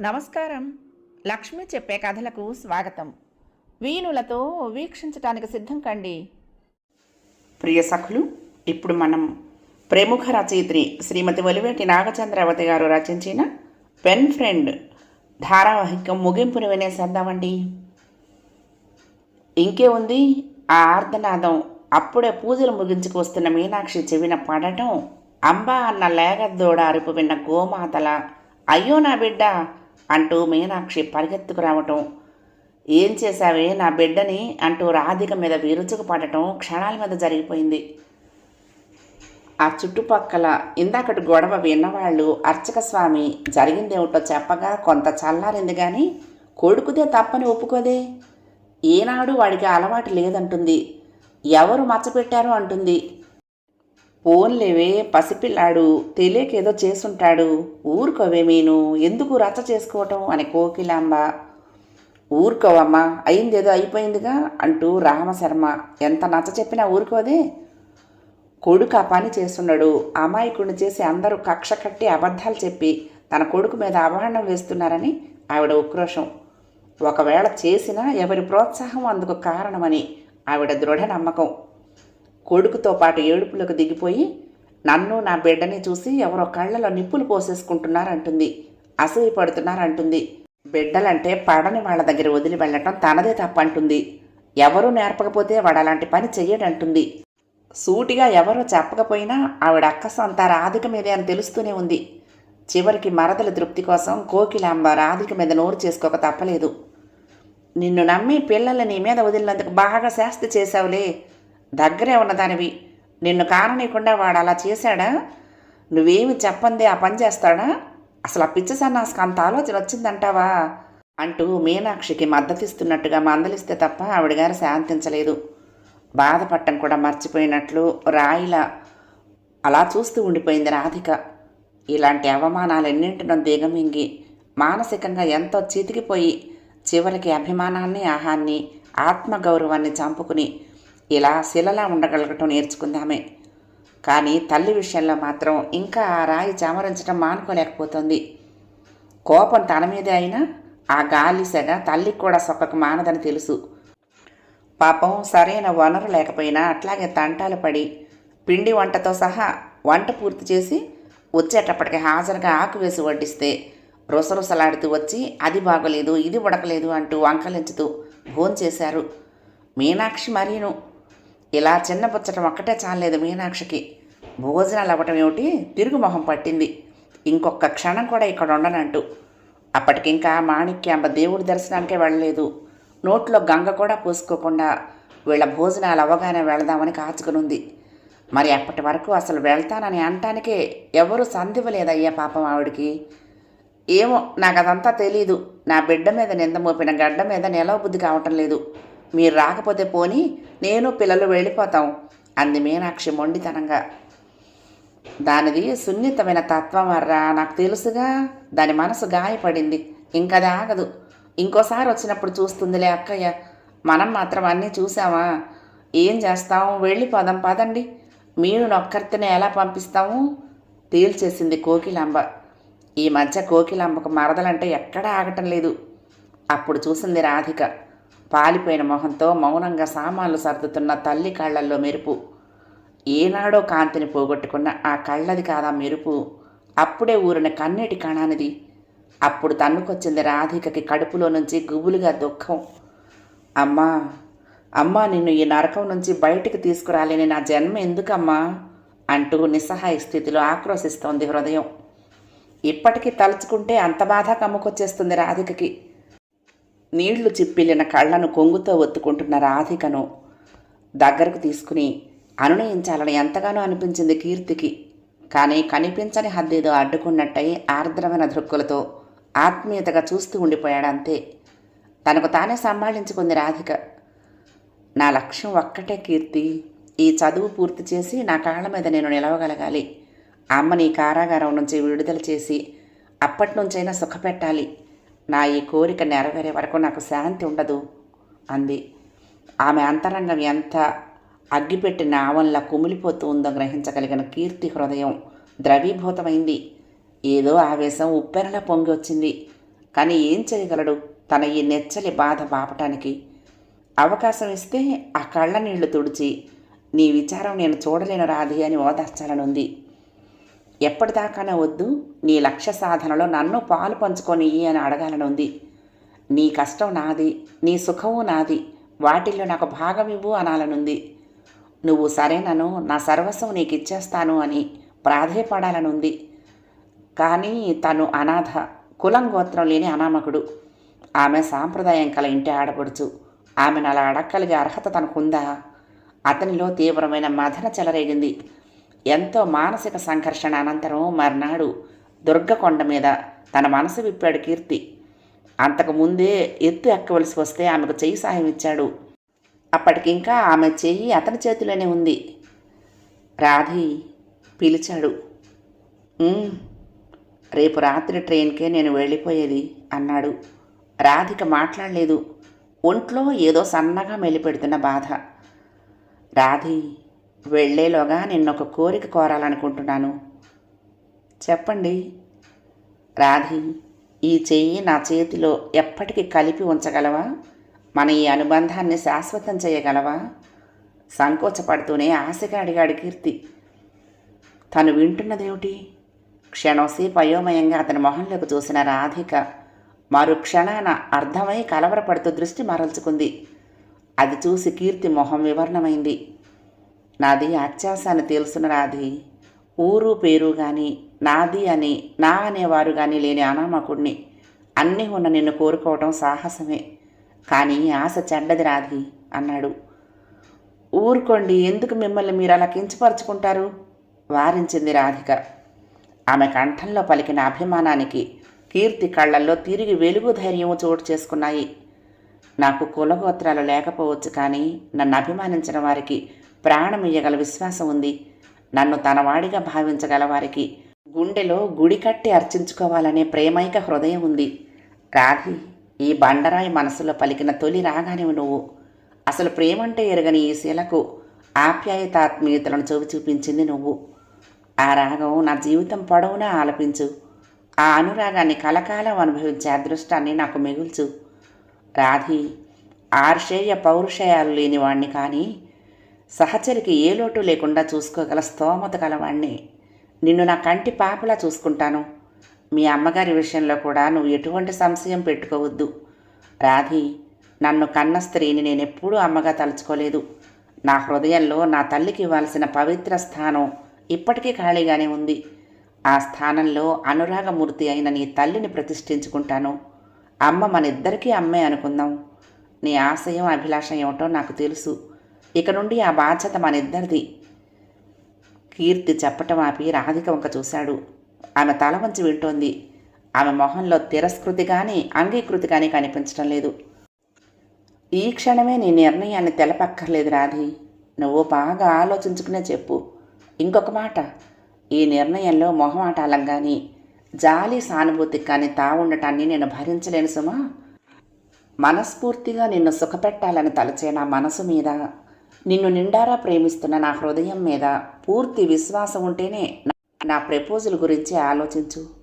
నమస్కారం. లక్ష్మి చెప్పే కథలకు స్వాగతం. వీణులతో వీక్షించటానికి సిద్ధం కండి. ప్రియ సఖులు ఇప్పుడు మనం ప్రముఖ రచయిత్రి శ్రీమతి ఒలివేటి నాగచంద్రావతి గారు రచించిన పెన్ ఫ్రెండ్ ధారావాహికం ముగింపును వినేసేద్దామండి. ఇంకే ఉంది ఆ ఆర్ధనాదం. అప్పుడే పూజలు ముగించుకు వస్తున్న మీనాక్షి చెవిన పడటం అంబా అన్న లేగద్దోడ అరుపు విన్న గోమాతల అయ్యో నా బిడ్డ అంటూ మీనాక్షి పరిగెత్తుకు రావటం. ఏం చేశావే నా బిడ్డని అంటూ రాధిక మీద విరుచుకు పడటం క్షణాల మీద జరిగిపోయింది. ఆ చుట్టుపక్కల ఇందాకటి గొడవ విన్నవాళ్ళు అర్చక స్వామి జరిగిందేమిటో చెప్పగా కొంత చల్లారింది కానీ కొడుకుదే తప్పని ఒప్పుకోదే. ఏనాడు వాడికి అలవాటు లేదంటుంది. ఎవరు మచ్చపెట్టారు అంటుంది. పోన్లేవే పసిపిల్లాడు తెలియకేదో చేసుంటాడు. ఊరుకోవే మీను ఎందుకు రచ్చ చేసుకోవటం? అని కోకిలాంబ. ఊరుకోవమ్మా అయిందేదో అయిపోయిందిగా అంటూ రామశర్మ. ఎంత నచ్చ చెప్పినా ఊరుకోదే. కొడుకు ఆ పని చేస్తున్నాడు. అమాయకుడిని చేసి అందరూ కక్ష కట్టి అబద్ధాలు చెప్పి తన కొడుకు మీద అవహరణం వేస్తున్నారని ఆవిడ ఉక్రోషం. ఒకవేళ చేసినా ఎవరి ప్రోత్సాహం అందుకు కారణమని ఆవిడ దృఢ నమ్మకం. కొడుకుతో పాటు ఏడుపులకు దిగిపోయి నన్ను నా బిడ్డని చూసి ఎవరో కళ్ళలో నిప్పులు పోసేసుకుంటున్నారంటుంది అసూయపడుతున్నారంటుంది బిడ్డలంటే పడని వాళ్ళ దగ్గర వదిలి వెళ్ళటం తనదే తప్పంటుంది. ఎవరూ నేర్పకపోతే వాడు అలాంటి పని చెయ్యడంటుంది. సూటిగా ఎవరో చెప్పకపోయినా ఆవిడ అక్కసం రాధిక మీదే అని తెలుస్తూనే ఉంది. చివరికి మరదల తృప్తి కోసం కోకిలాంబ రాధిక మీద నోరు చేసుకోక తప్పలేదు. నిన్ను నమ్మి పిల్లల్ని నీ మీద వదిలినందుకు బాగా శాస్తి చేశావులే. దగ్గరే ఉన్నదానివి. నిన్ను కారణీయకుండా వాడు అలా చేశాడా? నువ్వేమి చెప్పంది ఆ పని చేస్తాడా? అసలు ఆ పిచ్చి సన్నాసుకు అంత ఆలోచన వచ్చిందంటావా? అంటూ మీనాక్షికి మద్దతిస్తున్నట్టుగా మందలిస్తే తప్ప ఆవిడ గారు శాంతించలేదు. బాధపడటం కూడా మర్చిపోయినట్లు రాయిలా అలా చూస్తూ ఉండిపోయింది రాధిక. ఇలాంటి అవమానాలన్నింటినో దిగమింగి మానసికంగా ఎంతో చితికిపోయి చివరికి అభిమానాన్ని ఆహాన్ని ఆత్మగౌరవాన్ని చంపుకుని ఇలా శిలలా ఉండగలగటం నేర్చుకుందామే. కానీ తల్లి విషయంలో మాత్రం ఇంకా ఆ రాయి చమరించడం మానుకోలేకపోతుంది. కోపం తన మీదే అయినా ఆ గాలి సెగ తల్లికి కూడా సొక్కకు మానదని తెలుసు. పాపం సరైన వనరు లేకపోయినా అట్లాగే తంటాలు పడి పిండి వంటతో సహా వంట పూర్తి చేసి వచ్చేటప్పటికి హాజరుగా ఆకు వేసి వడ్డిస్తే రుసరుసలాడుతూ వచ్చి అది బాగలేదు ఇది ఉడకలేదు అంటూ వంకలించుతూ భోంచేశారు. మీనాక్షి మరీను ఇలా చిన్నపుచ్చటం ఒక్కటే చాలేదు మీనాక్షికి. భోజనాలు అవ్వటం ఏమిటి? తిరుగు మొహం పట్టింది. ఇంకొక క్షణం కూడా ఇక్కడ ఉండనంటూ. అప్పటికింకా మాణిక్యాంబ దేవుడి దర్శనానికే వెళ్ళలేదు. నోట్లో గంగ కూడా పూసుకోకుండా వీళ్ళ భోజనాలు అవ్వగానే వెళదామని కాచుకునుంది. మరి అప్పటి వరకు అసలు వెళ్తానని అనటానికే ఎవరు సంధివ్వలేదయ్యా పాపం ఆవిడికి. ఏమో నాకు అదంతా తెలీదు. నా బిడ్డ మీద నింద మోపిన గడ్డ మీద నిలవ బుద్ధి కావటం లేదు. మీరు రాకపోతే పోని నేను పిల్లలు వెళ్ళిపోతాం అంది మీనాక్షి మొండితనంగా. దానిది సున్నితమైన తత్వం వర్రా నాకు తెలుసుగా. దాని మనసు గాయపడింది. ఇంకది ఆగదు. ఇంకోసారి వచ్చినప్పుడు చూస్తుందిలే అక్కయ్య. మనం మాత్రం అన్నీ చూసామా? ఏం చేస్తాం? వెళ్ళిపోదాం పదండి. మీరు నొక్కర్తిని ఎలా పంపిస్తాము? తేల్చేసింది కోకిలాంబ. ఈ మధ్య కోకిలాంబకు మరదలంటే ఎక్కడా ఆగటం లేదు. అప్పుడు చూసింది రాధిక. పాలిపోయిన మొహంతో మౌనంగా సామాన్లు సర్దుతున్న తల్లి కళ్ళల్లో మెరుపు. ఏనాడో కాంతిని పోగొట్టుకున్న ఆ కళ్ళది కాదా మెరుపు? అప్పుడే ఊరిన కన్నీటి కణానిది. అప్పుడు తన్నుకొచ్చింది రాధికకి కడుపులో నుంచి గుబులుగా దుఃఖం. అమ్మా అమ్మా నిన్ను ఈ నరకం నుంచి బయటికి తీసుకురాలేని నా జన్మ ఎందుకమ్మా? అంటూ నిస్సహాయ స్థితిలో ఆక్రోశిస్తోంది హృదయం. ఇప్పటికీ తలుచుకుంటే అంత బాధ కమ్ముకొచ్చేస్తుంది రాధికకి. నీళ్ళు చిప్పిల్లిన కళ్ళను కొంగుతో ఒత్తుకుంటున్న రాధికను దగ్గరకు తీసుకుని అనునయించాలని ఎంతగానో అనిపించింది కీర్తికి. కానీ కనిపించని హద్దేదో అడ్డుకున్నట్టయి ఆర్ద్రమైన దృక్కులతో ఆత్మీయతగా చూస్తూ ఉండిపోయాడు అంతే తనకు తానే సంభాళించుకుంది రాధిక. నా లక్ష్యం ఒక్కటే కీర్తి. ఈ చదువు పూర్తి చేసి నా కాళ్ళ మీద నేను నిలవగలగాలి. అమ్మని కారాగారం నుంచి విడుదల చేసి అప్పటి నుంచైనా సుఖపెట్టాలి. నా ఈ కోరిక నెరవేరే వరకు నాకు శాంతి ఉండదు అంది. ఆమె అంతరంగం ఎంత అగ్గిపెట్టిన ఆవంలా కుమిలిపోతూ ఉందో గ్రహించగలిగిన కీర్తి హృదయం ద్రవీభూతమైంది. ఏదో ఆవేశం ఉప్పెనలా పొంగి వచ్చింది. కానీ ఏం చేయగలడు? తన ఈ నెచ్చలి బాధ బాపటానికి అవకాశం ఇస్తే ఆ కళ్ళ నీళ్ళు తుడిచి నీ విచారం నేను చూడలేను రాధి అని ఓదార్చాలనుంది. ఎప్పటిదాకానే వద్దు నీ లక్ష్య సాధనలో నన్ను పాలు పంచుకొని అని అడగాలనుంది నీ కష్టం నాది నీ సుఖము నాది వాటిల్లో నాకు భాగం ఇవ్వు అనాలనుంది నువ్వు సరేనను నా సర్వస్వం నీకు ఇచ్చేస్తాను అని ప్రాధేయపడాలనుంది కానీ తను అనాథ కులం గోత్రం లేని అనామకుడు. ఆమె సాంప్రదాయం కల ఇంటి ఆడపడుచు. ఆమెను అలా అడక్కలిగే అర్హత తనకుందా? అతనిలో తీవ్రమైన మదన చెలరేగింది. ఎంతో మానసిక సంఘర్షణ అనంతరం మర్నాడు దుర్గకొండ మీద తన మనసు విప్పాడు కీర్తి. అంతకు ముందే ఎత్తు ఎక్కవలసి వస్తే ఆమెకు చెయ్యి సాయం ఇచ్చాడు. అప్పటికింకా ఆమె చెయ్యి అతని చేతిలోనే ఉంది. రాధి పిలిచాడు. రేపు రాత్రి ట్రైన్కే నేను వెళ్ళిపోయేది అన్నాడు. రాధిక మాట్లాడలేదు. ఒంట్లో ఏదో సన్నగా మెలిపెడుతున్న బాధ. రాధి వెళ్ళేలోగా నిన్నొక కోరిక కోరాలనుకుంటున్నాను. చెప్పండి. రాధి ఈ చెయ్యి నా చేతిలో ఎప్పటికీ కలిపి ఉంచగలవా? మన ఈ అనుబంధాన్ని శాశ్వతం చేయగలవా? సంకోచపడుతూనే ఆశగా అడిగాడు కీర్తి. తను వింటున్నదేమిటి? క్షణంసేపు అయోమయంగా అతని మొహంలోకి చూసిన రాధిక మరు క్షణాన అర్థమై కలవరపడుతూ దృష్టి మరల్చుకుంది. అది చూసి కీర్తి మొహం వివరణమైంది. నాది అత్యాస అని తెలుసున రాధి ఊరు పేరు కానీ నాది అని నా అనేవారు కానీ లేని అనామకుడిని అన్నీ ఉన్న నిన్ను కోరుకోవటం సాహసమే. కానీ ఆశ చెడ్డది రాధి అన్నాడు. ఊరుకోండి ఎందుకు మిమ్మల్ని మీరు అలా కించపరుచుకుంటారు? వారించింది రాధిక. ఆమె కంఠంలో పలికిన అభిమానానికి కీర్తి కళ్ళల్లో తిరిగి వెలుగు ధైర్యము చోటు చేసుకున్నాయి. నాకు కులగోత్రాలు లేకపోవచ్చు కానీ నన్ను అభిమానించిన వారికి ప్రాణం ఇయ్యగల విశ్వాసం ఉంది. నన్ను తనవాడిగా భావించగల వారికి గుండెలో గుడి కట్టి అర్చించుకోవాలనే ప్రేమైక హృదయం ఉంది. రాధి ఈ బండరాయి మనసులో పలికిన తొలి రాగానివి నువ్వు. అసలు ప్రేమంటే ఎరగని ఈ శిలకు ఆప్యాయతాత్మీయతలను చూపి చూపించింది నువ్వు. ఆ రాగం నా జీవితం పొడవునా ఆలపించు. ఆ అనురాగాన్ని కలకాలం అనుభవించే అదృష్టాన్ని నాకు మిగుల్చు. రాధి ఆర్షేయ పౌరుషయాలు లేనివాణ్ణి కానీ సహచరికి ఏ లోటు లేకుండా చూసుకోగల స్తోమత గలవాణ్ణి. నిన్ను నా కంటి పాపలా చూసుకుంటాను. మీ అమ్మగారి విషయంలో కూడా నువ్వు ఎటువంటి సంశయం పెట్టుకోవద్దు. రాధి నన్ను కన్న స్త్రీని నేను ఎప్పుడూ అమ్మగా తలుచుకోలేదు. నా హృదయంలో నా తల్లికి ఇవ్వాల్సిన పవిత్ర స్థానం ఇప్పటికీ ఖాళీగానే ఉంది. ఆ స్థానంలో అనురాగమూర్తి అయిన నీ తల్లిని ప్రతిష్ఠించుకుంటాను. అమ్మ మన ఇద్దరికీ అమ్మే అనుకుందాం. నీ ఆశయం అభిలాష ఏమిటో నాకు తెలుసు. ఇక నుండి ఆ బాధ్యత మన ఇద్దరిది. కీర్తి చెప్పటం ఆపి రాధిక వంక చూశాడు. ఆమె తల వంచి వింటోంది. ఆమె మొహంలో తిరస్కృతి కానీ అంగీకృతి కానీ కనిపించడం లేదు. ఈ క్షణమే నీ నిర్ణయాన్ని తెలపక్కర్లేదు రాధి. నువ్వు బాగా ఆలోచించుకునే చెప్పు. ఇంకొక మాట. ఈ నిర్ణయంలో మొహమాటాలం కానీ జాలి సానుభూతికి కానీ తావుండటాన్ని నేను భరించలేను సుమా. మనస్ఫూర్తిగా నిన్ను సుఖపెట్టాలని తలచే నా మనసు మీద నిన్ను నిండారా ప్రేమిస్తున్న నా హృదయం మీద పూర్తి విశ్వాసం ఉంటేనే నా- ప్రపోజల్ గురించి ఆలోచించు.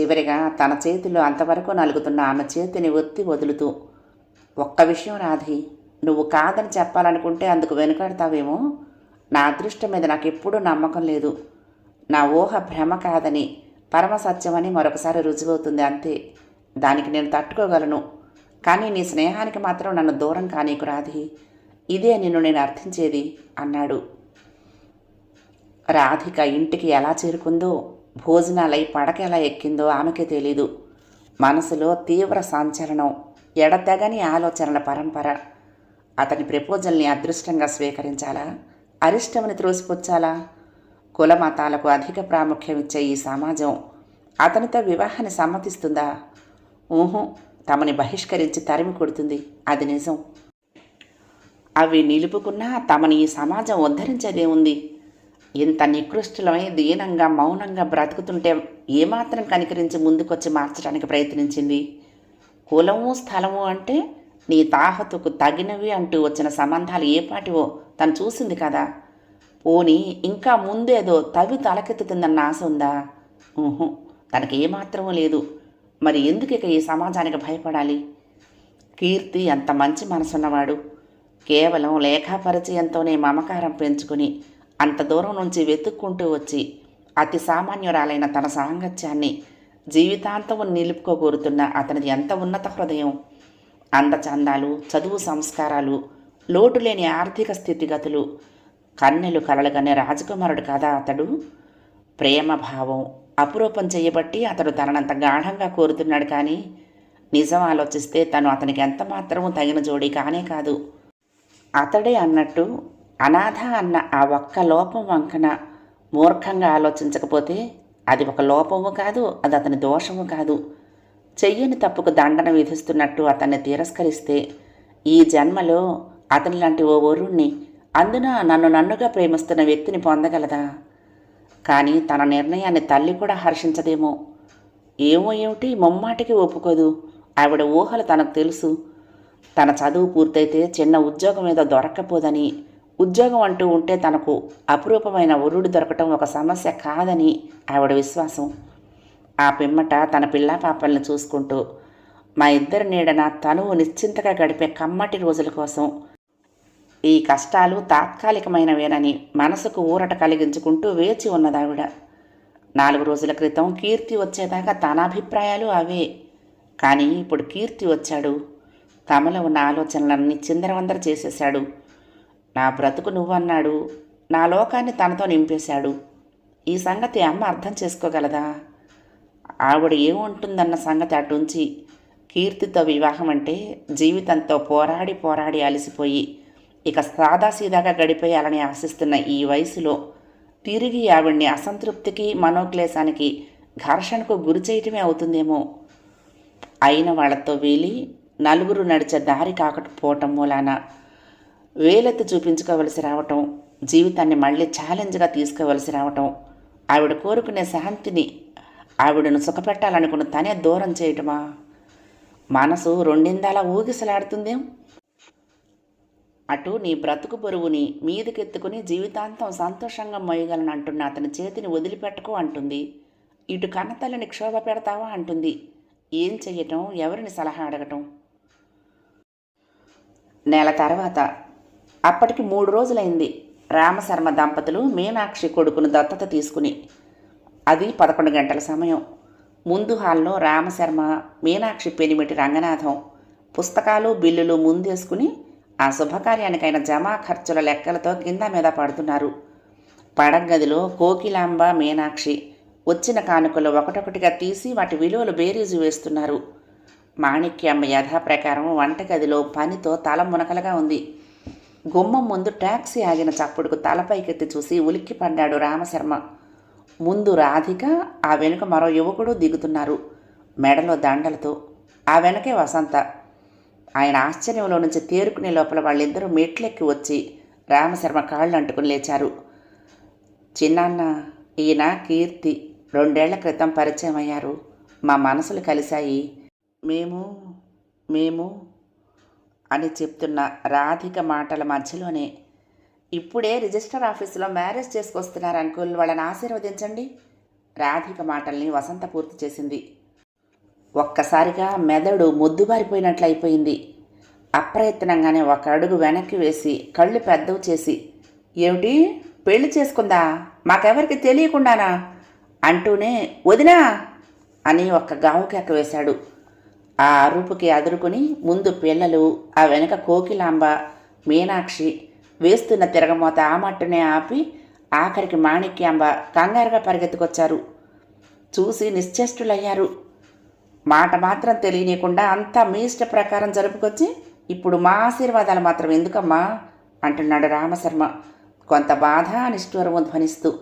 చివరిగా తన చేతిలో అంతవరకు నలుగుతున్న ఆమె చేతిని ఒత్తి వదులుతూ ఒక్క విషయం రాధి నువ్వు కాదని చెప్పాలనుకుంటే అందుకు వెనుకాడతావేమో? నా అదృష్టం మీద నాకు ఎప్పుడూ నమ్మకం లేదు. నా ఊహ భ్రమ కాదని పరమ సత్యమని మరొకసారి రుజువవుతుంది అంతే. దానికి నేను తట్టుకోగలను. కానీ నీ స్నేహానికి మాత్రం నన్ను దూరం కానీకు రాధి. ఇదే నిన్ను నేను అర్థించేది అన్నాడు. రాధిక ఇంటికి ఎలా చేరుకుందో భోజనాలై పడక ఎలా ఎక్కిందో ఆమెకే తెలీదు. మనసులో తీవ్ర సంచలనం ఎడతెగని ఆలోచనల పరంపర. అతని ప్రపోజల్ని అదృష్టంగా స్వీకరించాలా? అరిష్టమని త్రోసిపుచ్చాలా? కుల మతాలకు అధిక ప్రాముఖ్యం ఇచ్చే ఈ సమాజం అతనితో వివాహాన్ని సమ్మతిస్తుందా? ఊహు తమని బహిష్కరించి తరిమి కొడుతుంది అది నిజం. అవి నిలుపుకున్నా తమని ఈ సమాజం ఉద్ధరించేదే ఉంది ఇంత నికృష్టులమై దీనంగా మౌనంగా బ్రతుకుతుంటే ఏమాత్రం కనికరించి ముందుకొచ్చి మార్చడానికి ప్రయత్నించింది? కులము స్థలము అంటే నీ తాహతుకు తగినవి అంటూ వచ్చిన సంబంధాలు ఏపాటివో తను చూసింది కదా. పోని ఇంకా ముందేదో తవి తలకెత్తుతుందన్న ఆశ ఉందా? ఊహు తనకి ఏమాత్రమూ లేదు. మరి ఎందుకు ఇక ఈ సమాజానికి భయపడాలి? కీర్తి అంత మంచి మనసున్నవాడు. కేవలం లేఖాపరిచయంతోనే మమకారం పెంచుకుని అంత దూరం నుంచి వెతుక్కుంటూ వచ్చి అతి సామాన్యురాలైన తన సాంగత్యాన్ని జీవితాంతం నిలుపుకోగోరుతున్న అతనిది ఎంత ఉన్నత హృదయం. అందచందాలు చదువు సంస్కారాలు లోటు లేని ఆర్థిక స్థితిగతులు కన్నెలు కలలుగనే రాజకుమారుడు కదా అతడు? ప్రేమ భావం అపురూపం చేయబట్టి అతడు తననంత గాఢంగా కోరుతున్నాడు కానీ నిజం ఆలోచిస్తే తను అతనికి ఎంత మాత్రమూ తగిన జోడీ కానే కాదు. అతడే అన్నట్టు అనాథ అన్న ఆ ఒక్క లోపం వంకన మూర్ఖంగా ఆలోచించకపోతే అది ఒక లోపము కాదు అది అతని దోషము కాదు. చెయ్యని తప్పుకు దండన విధిస్తున్నట్టు అతన్ని తిరస్కరిస్తే ఈ జన్మలో అతని లాంటి ఓ వరుణ్ణి అందున నన్ను నన్నుగా ప్రేమిస్తున్న వ్యక్తిని పొందగలదా? కానీ తన నిర్ణయాన్ని తల్లి కూడా హర్షించదేమో. ఏమో ఏమిటి మొమ్మాటికి ఒప్పుకోదు. ఆవిడ ఊహలు తనకు తెలుసు. తన చదువు పూర్తయితే చిన్న ఉద్యోగం ఏదో దొరక్కపోదని ఉద్యోగం అంటూ ఉంటే తనకు అపురూపమైన వరుడు దొరకటం ఒక సమస్య కాదని ఆవిడ విశ్వాసం. ఆ పిమ్మట తన పిల్లా పాపల్ని చూసుకుంటూ మా ఇద్దరి నీడన తనువు నిశ్చింతగా గడిపే కమ్మటి రోజుల కోసం ఈ కష్టాలు తాత్కాలికమైనవేనని మనసుకు ఊరట కలిగించుకుంటూ వేచి ఉన్నదావిడ. నాలుగు రోజుల క్రితం కీర్తి వచ్చేదాకా తన అభిప్రాయాలు అవే. కానీ ఇప్పుడు కీర్తి వచ్చాడు. తమలో ఉన్న ఆలోచనలన్నీ చిందరవందర చేసేశాడు. నా బ్రతుకు నువ్వన్నాడు. నా లోకాన్ని తనతో నింపేశాడు. ఈ సంగతి అమ్మ అర్థం చేసుకోగలదా? ఆవిడ ఏముంటుందన్న సంగతి అటుంచి కీర్తితో వివాహం అంటే జీవితంతో పోరాడి పోరాడి అలసిపోయి ఇక సాదాసీదాగా గడిపేయాలని ఆశిస్తున్న ఈ వయసులో తిరిగి ఆవిడ్ని అసంతృప్తికి మనోక్లేశానికి ఘర్షణకు గురి చేయటమే అవుతుందేమో? అయిన వాళ్ళతో వీలి నలుగురు నడిచే దారి కాకపోవటం మూలాన వేలెత్తి చూపించుకోవలసి రావటం జీవితాన్ని మళ్ళీ ఛాలెంజ్గా తీసుకోవలసి రావటం ఆవిడ కోరుకునే శాంతిని ఆవిడను సుఖపెట్టాలనుకున్న తనే దూరం చేయటమా? మనసు రెండిందాలా ఊగిసలాడుతుందేం? అటు నీ బ్రతుకు బరువుని మీదకెత్తుకుని జీవితాంతం సంతోషంగా మొయ్యగలను అంటున్న అతని చేతిని వదిలిపెట్టకు అంటుంది. ఇటు కన్నతల్లిని క్షోభ పెడతావా అంటుంది. ఏం చెయ్యటం? ఎవరిని సలహా అడగటం? నెల తర్వాత. అప్పటికి మూడు రోజులైంది. రామశర్మ దంపతులు మీనాక్షి కొడుకును దత్తత తీసుకుని. అది పదకొండు గంటల సమయం. ముందు హాల్లో రామశర్మ మీనాక్షి పెనిమిటి రంగనాథం పుస్తకాలు బిల్లులు ముందేసుకుని ఆ శుభకార్యానికైన జమా ఖర్చుల లెక్కలతో కింద మీద పడుతున్నారు. పడగదిలో కోకిలాంబ మీనాక్షి వచ్చిన కానుకలు ఒకటొకటిగా తీసి వాటి విలువలు బేరీజు వేస్తున్నారు. మాణిక్యమ్మ యథాప్రకారం వంటగదిలో పనితో తల మునకలుగా ఉంది. గుమ్మం ముందు టాక్సీ ఆగిన చప్పుడుకు తలపైకెత్తి చూసి ఉలిక్కి పడ్డాడు రామశర్మ. ముందు రాధిక ఆ వెనుక మరో యువకుడు దిగుతున్నారు. మెడలో దండలతో ఆ వెనకే వసంత. ఆయన ఆశ్చర్యంలో నుంచి తేరుకునే లోపల వాళ్ళిద్దరూ మెట్లెక్కి వచ్చి రామశర్మ కాళ్ళు అంటుకుని లేచారు. చిన్నాన్న ఈయన కీర్తి. రెండేళ్ళ క్రితం పరిచయం అయ్యారు మా మనసులు కలిశాయి. మేము మేము అని చెప్తున్న రాధిక మాటల మధ్యలోనే ఇప్పుడే రిజిస్టర్ ఆఫీసులో మ్యారేజ్ చేసుకొస్తున్నారు అంకుల్ వాళ్ళని ఆశీర్వదించండి. రాధిక మాటల్ని వసంత పూర్తి చేసింది. ఒక్కసారిగా మెదడు మొద్దుబారిపోయినట్లయిపోయింది అప్రయత్నంగానే ఒక అడుగు వెనక్కి వేసి కళ్ళు పెద్దవి చేసి ఏమిటి? పెళ్ళి చేసుకుందా? మాకెవరికి తెలియకుండానా? అంటూనే వదినా! అని ఒక్క గావుకెక్క వేశాడు. ఆ అరుపుకి అదురుకుని ముందు పిల్లలు ఆ వెనక కోకిలాంబ మీనాక్షి వేస్తున్న తిరగమోత ఆ మట్టునే ఆపి ఆఖరికి మాణిక్యాంబ కంగారుగా పరిగెత్తుకొచ్చారు. చూసి నిశ్చేష్టులయ్యారు. మాట మాత్రం తెలియనీయకుండా అంతా మీ ఇష్ట ప్రకారం జరుపుకొచ్చి ఇప్పుడు మా ఆశీర్వాదాలు మాత్రం ఎందుకమ్మా? అంటున్నాడు రామశర్మ. కొంత బాధ నిష్ఠూరము ధ్వనిస్తూ.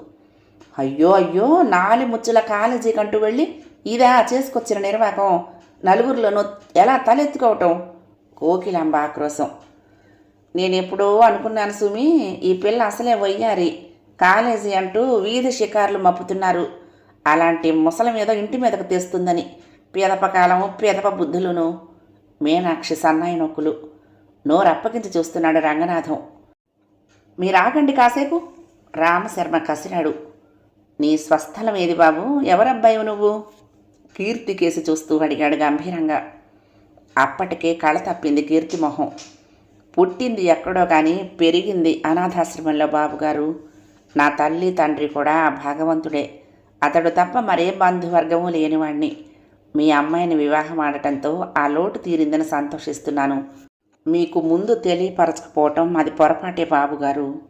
అయ్యో అయ్యో నాలి ముచ్చుల కాలేజీకంటూ వెళ్ళి ఇదా చేసుకొచ్చిన నిర్వాకం. నలుగురిలోనూ ఎలా తలెత్తుకోవటం? కోకిలాంబ ఆక్రోశం. నేనెప్పుడో అనుకున్నాను సుమి ఈ పిల్ల అసలే వయ్యారి. కాలేజీ అంటూ వీధి షికార్లు మప్పుతున్నారు. అలాంటి ముసలి మీద ఇంటి మీదకు తెస్తుందని. పీదప కాలము పీదప బుద్ధులును. మీనాక్షి సన్నాయి నొక్కులు. నోరప్పగించి చూస్తున్నాడు రంగనాథం. మీరు కాసేపు. రామశర్మ కసిరాడు నీ స్వస్థలం ఏది బాబు? ఎవరబ్బాయి నువ్వు? కీర్తి కేసి చూస్తూ అడిగాడు గంభీరంగా. అప్పటికే కళ తప్పింది కీర్తి మొహం. పుట్టింది ఎక్కడో కానీ పెరిగింది అనాథాశ్రమంలో బాబుగారు. నా తల్లి తండ్రి కూడా భాగవంతుడే. భగవంతుడే అతడు తప్ప మరే బంధువర్గము లేనివాణ్ణి. మీ అమ్మాయిని వివాహం ఆడటంతో ఆ లోటు తీరిందని సంతోషిస్తున్నాను. మీకు ముందు తెలియపరచకపోవటం అది పొరపాటే బాబుగారు.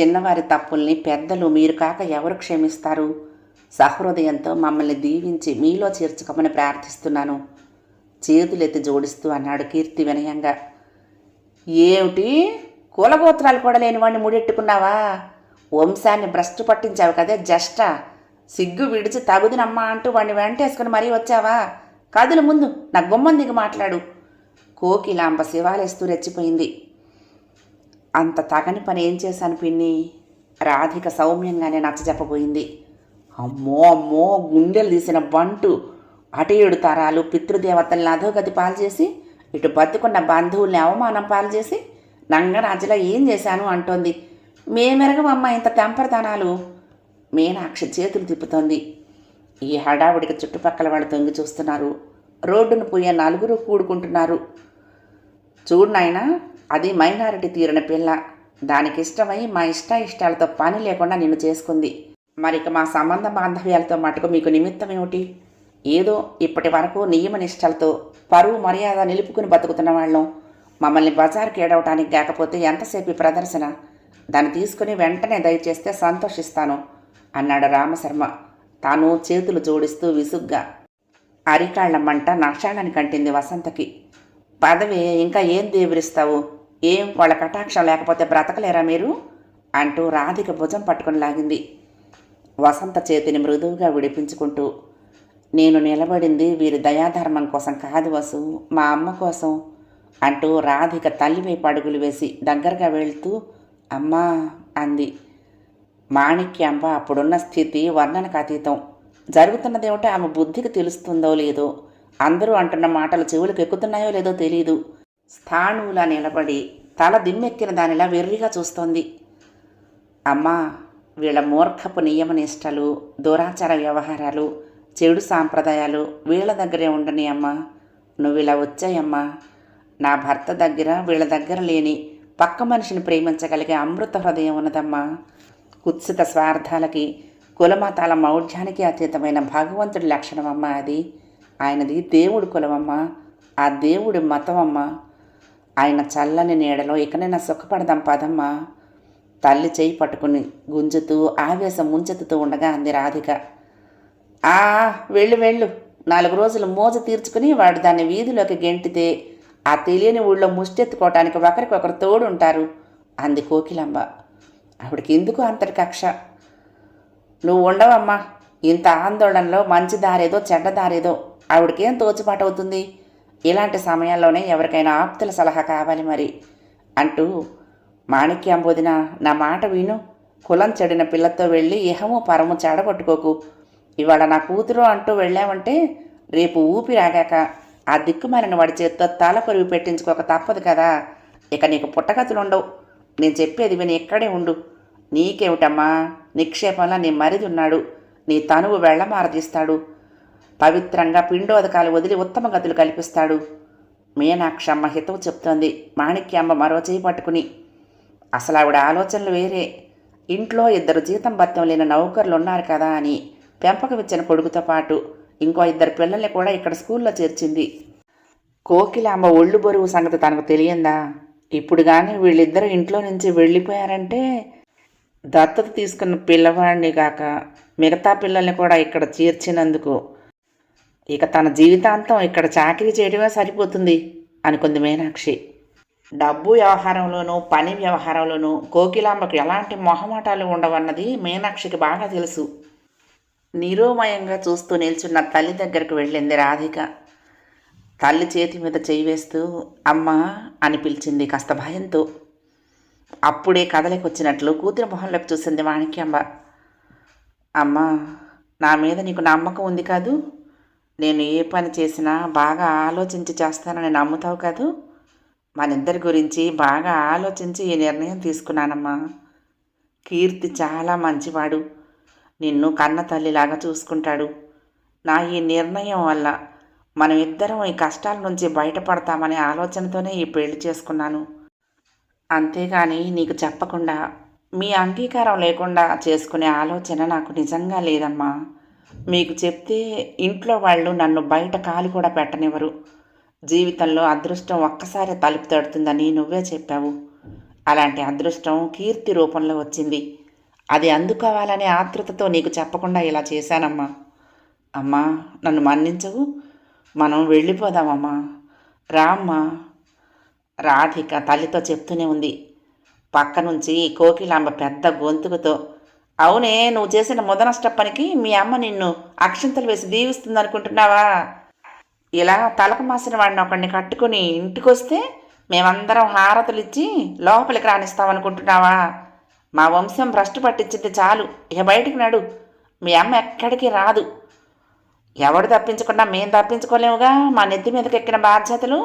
చిన్నవారి తప్పుల్ని పెద్దలు మీరు కాక ఎవరు క్షమిస్తారు? సహృదయంతో మమ్మల్ని దీవించి మీలో చేర్చుకోమని ప్రార్థిస్తున్నాను. చేతులెత్తి జోడిస్తూ అన్నాడు కీర్తి వినయంగా. ఏమిటి? కులగోత్రాలు కూడా లేని వాడిని ముడెట్టుకున్నావా? వంశాన్ని భ్రష్టు పట్టించావు కదే జస్ట సిగ్గు విడిచి తగుదినమ్మా అంటూ వాడిని వెంటేసుకుని మరీ వచ్చావా? కదులు ముందు నా గుమ్మం దిగి మాట్లాడు. కోకిలాంబ శివాలేస్తూ రెచ్చిపోయింది. అంత తగని పని ఏం చేశాను పిన్ని? రాధిక సౌమ్యంగానే నచ్చజెప్పబోయింది. అమ్మో అమ్మో గుండెలు తీసిన బంటు. అటు ఏడు తరాలు పితృదేవతల్ని అధోగతి పాలు చేసి ఇటు బతుకున్న బంధువుల్ని అవమానం పాలు చేసి నంగరాజులా ఏం చేశాను అంటోంది. మేమెరగమమ్మ ఇంత తెంపరతనాలు మీనాక్షి చేతులు తిప్పుతోంది. ఈ హడావుడికి చుట్టుపక్కల వాళ్ళు తొంగి చూస్తున్నారు. రోడ్డును పోయే నలుగురు కూడుకుంటున్నారు. చూడు నాయనా అది మైనారిటీ తీరిన పిల్ల. దానికి ఇష్టమై మా ఇష్ట ఇష్టాలతో పని లేకుండా నిన్ను చేసుకుంది. మరిక మా సంబంధ బాంధవ్యాలతో మటుకు మీకు నిమిత్తం ఏమిటి ఏదో ఇప్పటి వరకు నియమ నిష్టలతో పరువు మర్యాద నిలుపుకుని బతుకుతున్న వాళ్ళం. మమ్మల్ని బజార్కి ఏడవటానికి కాకపోతే ఎంతసేపు ఈ ప్రదర్శన? దాన్ని తీసుకుని వెంటనే దయచేస్తే సంతోషిస్తాను అన్నాడు రామశర్మ. తాను చేతులు జోడిస్తూ విసుగ్గా. అరికాళ్ళ మంట కంటింది వసంతకి. పదవి ఇంకా ఏం దేవిరిస్తావు? ఏం వాళ్ళ కటాక్షం లేకపోతే బ్రతకలేరా మీరు? అంటూ రాధిక భుజం పట్టుకొని లాగింది. వసంత చేతిని మృదువుగా విడిపించుకుంటూ నేను నిలబడింది వీరి దయాధర్మం కోసం కాదు వసు మా అమ్మ కోసం అంటూ రాధిక తల్లి వైపు అడుగులు వేసి దగ్గరగా వెళ్తూ అమ్మా అంది. మాణిక్యాంబ అప్పుడున్న స్థితి వర్ణనకు అతీతం. జరుగుతున్నదేమిటో ఆమె బుద్ధికి తెలుస్తుందో లేదో అందరూ అంటున్న మాటలు చెవులకు ఎక్కుతున్నాయో లేదో తెలియదు స్థాణువులా నిలబడి తల దిమ్మెక్కిన దానిలా వెర్రిగా చూస్తోంది. అమ్మా వీళ్ళ మూర్ఖపు నియమనిష్టలు దురాచార వ్యవహారాలు చెడు సాంప్రదాయాలు వీళ్ళ దగ్గరే ఉండని అమ్మా. నువ్వు ఇలా వచ్చాయమ్మా. నా భర్త దగ్గర వీళ్ళ దగ్గర లేని పక్క మనిషిని ప్రేమించగలిగే అమృత హృదయం ఉన్నదమ్మా. కుత్సిత స్వార్థాలకి కులమతాల మౌఢ్యానికి అతీతమైన భగవంతుడి లక్షణమమ్మా అది. ఆయనది దేవుడి కులమమ్మా. ఆ దేవుడి మతమమ్మా. ఆయన చల్లని నీడలో ఇకనైనా సుఖపడదాం పదమ్మా. తల్లి చేయి పట్టుకుని గుంజుతూ ఆవేశం ముంచెత్తుతూ ఉండగా అంది రాధిక. ఆ వెళ్ళు వెళ్ళు. నాలుగు రోజులు మోజ తీర్చుకుని వాడు దాన్ని వీధిలోకి గెంటితే ఆ తెలియని ఊళ్ళో ముష్టెత్తుకోవటానికి ఒకరికొకరు తోడుంటారు అంది కోకిలంబ. ఆవిడకి ఎందుకు అంతటి కక్ష నువ్వు ఉండవమ్మా. ఇంత ఆందోళనలో మంచి దారేదో చెడ్డ దారేదో ఆవిడకేం తోచిపాటవుతుంది ఇలాంటి సమయాల్లోనే ఎవరికైనా ఆప్తుల సలహా కావాలి మరి అంటూ మాణిక్యాంబోదిన నా మాట విను. కులం చెడిన పిల్లతో వెళ్ళి ఇహము పరము చెడగొట్టుకోకు. ఇవాళ నా కూతురు అంటూ వెళ్ళావంటే రేపు ఊపిరాగాక ఆ దిక్కుమారిన వాడి చేత్తో తల పరుగు పెట్టించుకోక తప్పదు కదా. ఇక నీకు పుట్టగతులు ఉండవు నేను చెప్పేది విని ఇక్కడే ఉండు. నీకేమిటమ్మా? నిక్షేపంలో నీ మరిది ఉన్నాడు నీ తనువు వెళ్ళమారదీస్తాడు. పవిత్రంగా పిండోదకాలు వదిలి ఉత్తమ గతులు కల్పిస్తాడు. మీనాక్షమ్మ హితవు చెప్తోంది. మాణిక్యమ్మ మరో చేయి పట్టుకుని అసలు ఆవిడ ఆలోచనలు వేరే. ఇంట్లో ఇద్దరు జీతం భత్యం లేని నౌకర్లు ఉన్నారు కదా అని పెంపకమిచ్చిన కొడుకుతో పాటు ఇంకో ఇద్దరు పిల్లల్ని కూడా ఇక్కడ స్కూల్లో చేర్చింది. కోకిలాంబ ఒళ్ళు బరువు సంగతి తనకు తెలియందా? ఇప్పుడు కానీ వీళ్ళిద్దరూ ఇంట్లో నుంచి వెళ్ళిపోయారంటే దత్తత తీసుకున్న పిల్లవాడిని కాక మిగతా పిల్లల్ని కూడా ఇక్కడ చేర్చినందుకు ఇక తన జీవితాంతం ఇక్కడ చాకరీ చేయడమే సరిపోతుంది అనుకుంది మీనాక్షి. డబ్బు వ్యవహారంలోనూ పని వ్యవహారంలోనూ కోకిలాంబకు ఎలాంటి మొహమాటాలు ఉండవన్నది మీనాక్షికి బాగా తెలుసు. నిరోమయంగా చూస్తూ నిల్చున్న తల్లి దగ్గరకు వెళ్ళింది రాధిక. తల్లి చేతి మీద చేయి వేస్తూ అమ్మా అని పిలిచింది కాస్త భయంతో. అప్పుడే కదలికొచ్చినట్లు కూతురి మొహంలోకి చూసింది మాణిక్యాంబ అమ్మా నా మీద నీకు నమ్మకం ఉంది కాదు? నేను ఏ పని చేసినా బాగా ఆలోచించి చేస్తానని నమ్ముతావు కదూ? మనిద్దరి గురించి బాగా ఆలోచించి ఈ నిర్ణయం తీసుకున్నానమ్మా. కీర్తి చాలా మంచివాడు. నిన్ను కన్న తల్లిలాగా చూసుకుంటాడు. నా ఈ నిర్ణయం వల్ల మనం ఇద్దరం ఈ కష్టాల నుంచి బయటపడతామనే ఆలోచనతోనే ఈ పెళ్ళి చేసుకున్నాను. అంతేగాని నీకు చెప్పకుండా మీ అంగీకారం లేకుండా చేసుకునే ఆలోచన నాకు నిజంగా లేదమ్మా. మీకు చెప్తే ఇంట్లో వాళ్ళు నన్ను బయట కాలు కూడా పెట్టనివ్వరు. జీవితంలో అదృష్టం ఒక్కసారి తలుపు తడుతుందని నువ్వే చెప్పావు. అలాంటి అదృష్టం కీర్తి రూపంలో వచ్చింది. అది అందుకోవాలనే ఆతృతతో నీకు చెప్పకుండా ఇలా చేశానమ్మా. అమ్మా నన్ను మన్నించవు. మనం వెళ్ళిపోదామమ్మా. రామ్మా. రాధిక తల్లితో చెప్తూనే ఉంది. పక్క నుంచి కోకిలాంబ పెద్ద గొంతుకుతో అవునే నువ్వు చేసిన ముదనష్ట పనికి మీ అమ్మ నిన్ను అక్షంతలు వేసి దీవిస్తుంది అనుకుంటున్నావా ఇలా తలకు మాసిన వాడిని ఒకడిని కట్టుకుని ఇంటికొస్తే మేమందరం హారతులు ఇచ్చి లోపలికి రాణిస్తామనుకుంటున్నావా మా వంశం భ్రష్టు పట్టించింది చాలు. ఇక బయటికి నడు. మీ అమ్మ ఎక్కడికి రాదు. ఎవడు తప్పించకుండా మేం తప్పించుకోలేముగా? మా నెత్తి మీదకి ఎక్కిన బాధ్యతలు?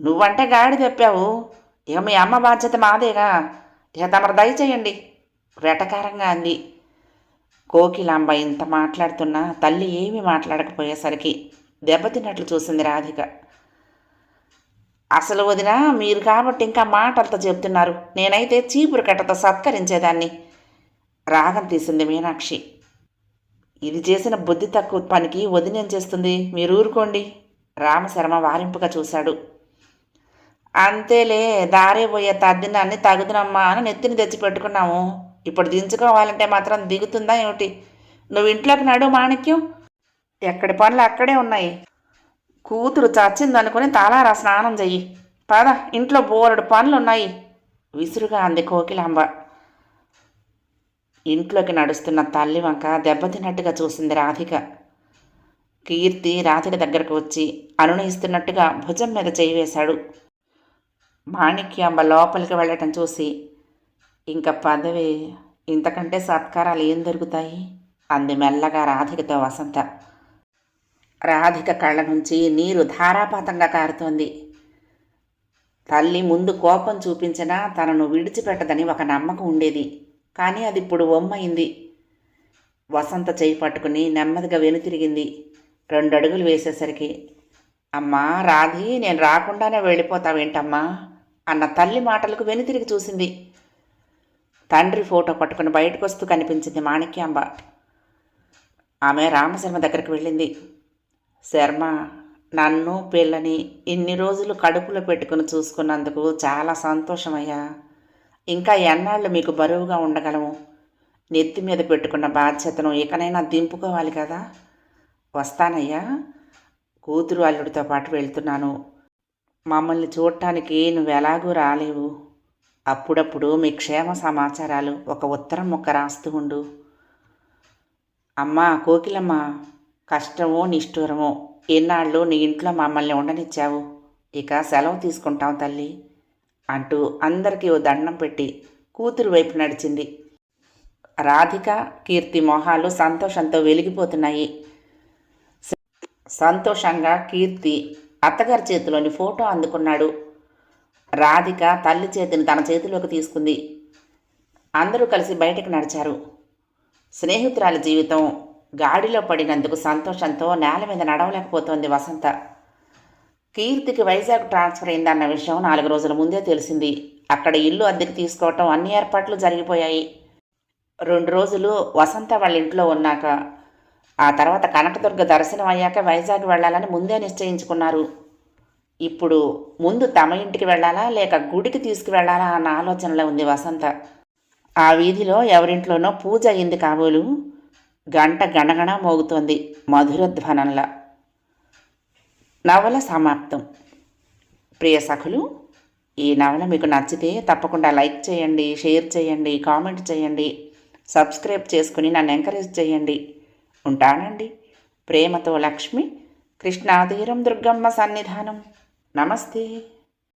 నువ్వంటే గాడి తెప్పావు. ఇక మీ అమ్మ బాధ్యత మాదేగా. ఇక తమరు దయచేయండి వెటకారంగా అంది. కోకిలాంబ ఇంత మాట్లాడుతున్నా తల్లి ఏమీ మాట్లాడకపోయేసరికి దెబ్బతిన్నట్లు చూసింది రాధిక. అసలు వదిన మీరు కాబట్టి ఇంకా మాటలతో చెప్తున్నారు. నేనైతే చీపురు కట్టతో సత్కరించేదాన్ని. రాగం తీసింది మీనాక్షి. ఇది చేసిన బుద్ధి తక్కువ పనికి వదినేం చేస్తుంది? మీరు ఊరుకోండి. రామశర్మ వారింపుగా చూశాడు. అంతేలే దారే పోయే తద్దినాన్ని తగుదునమ్మా అని నెత్తిని తెచ్చి పెట్టుకున్నాము. ఇప్పుడు దించుకోవాలంటే మాత్రం దిగుతుందా ఏమిటి? నువ్వు ఇంట్లోకి నడు మాణిక్యం. ఎక్కడి పనులు అక్కడే ఉన్నాయి. కూతురు చచ్చిందనుకుని తలారా స్నానం చెయ్యి. పద ఇంట్లో బోరడు పనులు ఉన్నాయి విసురుగా అంది కోకిలాంబ. ఇంట్లోకి నడుస్తున్న తల్లి వంక దెబ్బతిన్నట్టుగా చూసింది రాధిక. కీర్తి రాధిక దగ్గరకు వచ్చి అనునయిస్తున్నట్టుగా భుజం మీద చేయి వేశాడు. మాణిక్యాంబ లోపలికి వెళ్ళటం చూసి ఇంకా పదవి ఇంతకంటే సత్కారాలు ఏం దొరుకుతాయి? అంది మెల్లగా రాధికతో వసంత. రాధిక కళ్ళ నుంచి నీరు ధారాపాతంగా కారుతోంది. తల్లి ముందు కోపం చూపించినా తనను విడిచిపెట్టదని ఒక నమ్మకం ఉండేది. కానీ అది ఇప్పుడు ఒమ్మయింది వసంత చేయి పట్టుకుని నెమ్మదిగా వెనుతిరిగింది. రెండు అడుగులు వేసేసరికి అమ్మా రాధి నేను రాకుండానే వెళ్ళిపోతావేంటమ్మా? అన్న తల్లి మాటలకు వెనుతిరిగి చూసింది. తండ్రి ఫోటో పట్టుకుని బయటకు వస్తూ కనిపించింది మాణిక్యాంబ. ఆమె రామశర్మ దగ్గరికి వెళ్ళింది. శర్మ నన్ను పిల్లని ఇన్ని రోజులు కడుపులో పెట్టుకుని చూసుకున్నందుకు చాలా సంతోషమయ్యా. ఇంకా ఎన్నాళ్ళు మీకు బరువుగా ఉండగలము? నెత్తి మీద పెట్టుకున్న బాధ్యతను ఇకనైనా దింపుకోవాలి కదా? వస్తానయ్యా. కూతురు అల్లుడితో పాటు వెళ్తున్నాను. మమ్మల్ని చూడటానికి నువ్వు ఎలాగూ రాలేవు. అప్పుడప్పుడు మీ క్షేమ సమాచారాలు ఒక ఉత్తరం ముక్క రాస్తూ ఉండు. అమ్మా కోకిలమ్మ. కష్టమో నిష్ఠూరమో ఎన్నాళ్ళు నీ ఇంట్లో మమ్మల్ని ఉండనిచ్చావు? ఇక సెలవు తీసుకుంటాం తల్లి అంటూ అందరికీ ఓ దండం పెట్టి కూతురు వైపు నడిచింది. రాధిక కీర్తి మొహాలు సంతోషంతో వెలిగిపోతున్నాయి. సంతోషంగా కీర్తి అత్తగారి చేతిలోని ఫోటో అందుకున్నాడు. రాధిక తల్లి చేతిని తన చేతిలోకి తీసుకుంది. అందరూ కలిసి బయటకు నడిచారు. స్నేహితురాలి జీవితం గాడిలో పడినందుకు సంతోషంతో నేల మీద నడవలేకపోతోంది వసంత. కీర్తికి వైజాగ్ ట్రాన్స్ఫర్ అయిందన్న విషయం నాలుగు రోజుల ముందే తెలిసింది. అక్కడ ఇల్లు అద్దెకు తీసుకోవటం అన్ని ఏర్పాట్లు జరిగిపోయాయి. రెండు రోజులు వసంత వాళ్ళ ఇంట్లో ఉన్నాక ఆ తర్వాత కనకదుర్గ దర్శనం అయ్యాక వైజాగ్ వెళ్ళాలని ముందే నిశ్చయించుకున్నారు. ఇప్పుడు ముందు తమ ఇంటికి వెళ్ళాలా లేక గుడికి తీసుకువెళ్ళాలా అన్న ఆలోచనలో ఉంది వసంత. ఆ వీధిలో ఎవరింట్లోనో పూజ అయింది కాబోలు. గంట గణగణ మోగుతోంది మధురధ్వనంలా నవల సమాప్తం. ప్రియ సఖులు ఈ నవల మీకు నచ్చితే తప్పకుండా లైక్ చేయండి షేర్ చేయండి కామెంట్ చేయండి సబ్స్క్రైబ్ చేసుకుని నన్ను ఎంకరేజ్ చేయండి. ఉంటానండి. ప్రేమతో లక్ష్మి కృష్ణాతీరం దుర్గమ్మ సన్నిధానం. నమస్తే.